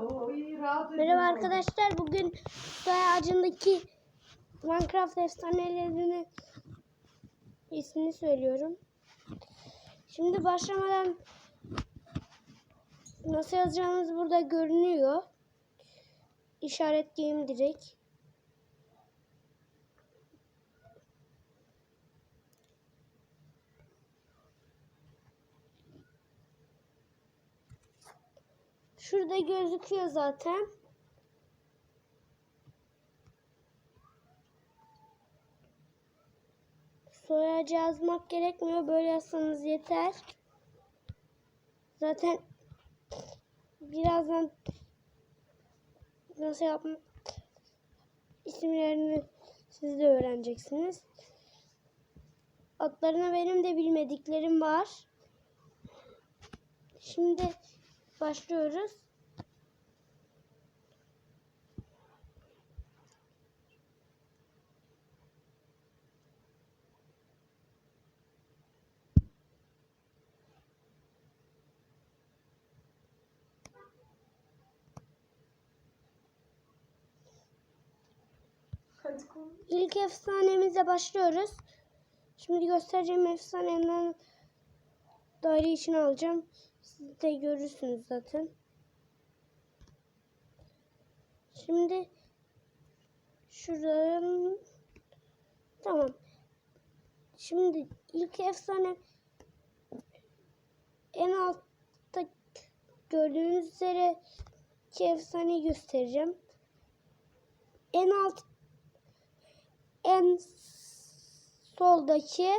Merhaba arkadaşlar. Bugün soy ağacındaki Minecraft efsanelerini ismini söylüyorum. Şimdi başlamadan nasıl yazacağınız burada görünüyor. İşaretleyeyim direkt. Şurada gözüküyor zaten. Soyacı yazmak gerekmiyor. Böyle yazsanız yeter. Zaten birazdan nasıl yapmak isimlerini siz de öğreneceksiniz. Adlarına benim de bilmediklerim var. Şimdi başlıyoruz. İlk efsanemize başlıyoruz. Şimdi göstereceğim efsanemden daire için alacağım. Siz de görürsünüz zaten. Şimdi şuradan tamam. Şimdi ilk efsane en altta gördüğünüz üzere iki efsaneyi göstereceğim. En alt en soldaki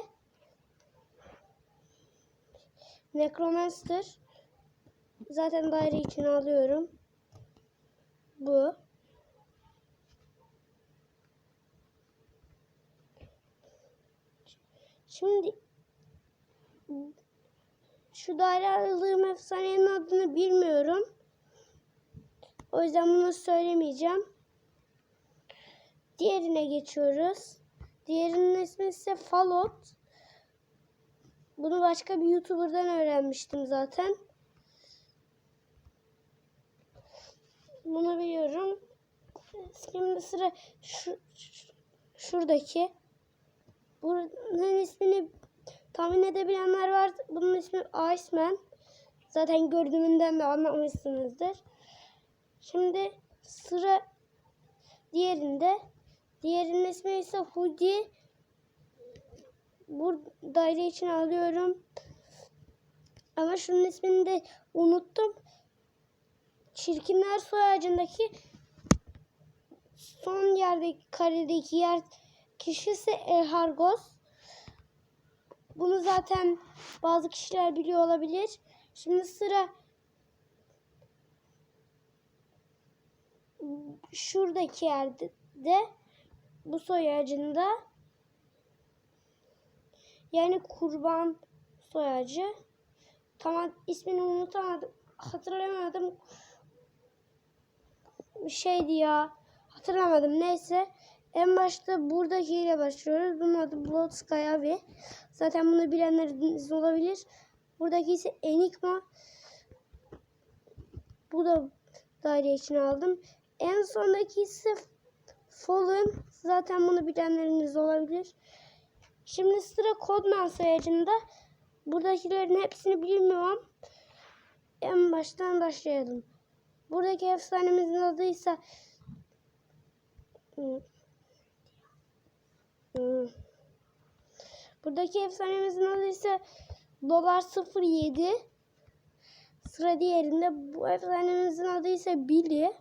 Necromancer zaten daire için alıyorum. Bu. Şimdi şu daire aldığım efsanenin adını bilmiyorum. O yüzden bunu söylemeyeceğim. Diğerine geçiyoruz. Diğerinin ismi ise Fallout. Bunu başka bir YouTuber'dan öğrenmiştim zaten. Bunu biliyorum. Şimdi sıra şu, şu- şuradaki. Bunun ismini tahmin edebilenler var. Bunun ismi Iceman. Zaten gördüğümünden de anlamışsınızdır. Şimdi sıra diğerinde. Diğerinin ismi ise Hoodie. Bu daire için alıyorum. Ama şunun ismini de unuttum. Çirkinler soy ağacındaki son yerdeki karedeki yer kişisi Elhargos. Bunu zaten bazı kişiler biliyor olabilir. Şimdi sıra şuradaki yerde de bu soy ağacında yani kurban soy ağacı. Tamam ismini unutamadım. Hatırlayamadım. Şeydi ya. Hatırlamadım. Neyse. En başta buradakiyle başlıyoruz. Bunun adı Blood Sky abi. Zaten bunu bilenleriniz olabilir. Buradaki ise Enigma. Bu da daire için aldım. En sondaki ise Fallen. Zaten bunu bilenleriniz olabilir. Şimdi sıra Codman sayacında. Buradakilerin hepsini bilmiyorum. En baştan başlayalım. Buradaki efsanemizin adı ise. Hmm. Buradaki efsanemizin adı ise Dolar 07. Sıra diğerinde bu efsanemizin adı ise Billy.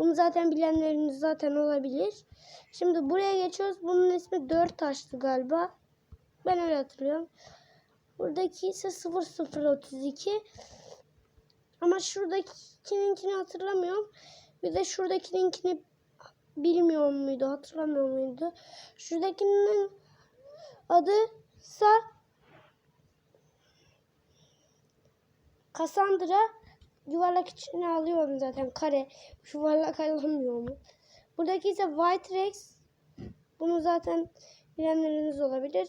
Bunu zaten bilenleriniz zaten olabilir. Şimdi buraya geçiyoruz. Bunun ismi 4 taştı galiba. Ben öyle hatırlıyorum. Buradaki ise 0032. Ama şuradakininkini hatırlamıyorum. Bir de şuradakininkini bilmiyor muydu? Hatırlamıyor muydu? Şuradakinin adı ise Cassandra yuvarlak içine alıyorum zaten kare. Yuvarlak alamıyor mu? Buradaki ise White Rex. Bunu zaten bilenleriniz olabilir.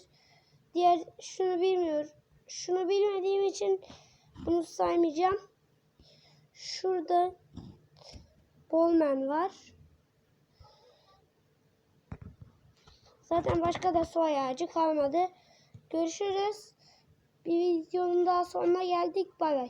Diğer şunu bilmiyorum. Şunu bilmediğim için bunu saymayacağım. Şurada Bowman var. Zaten başka da soy ağacı kalmadı. Görüşürüz. Bir videonun daha sonuna geldik. Bay bay.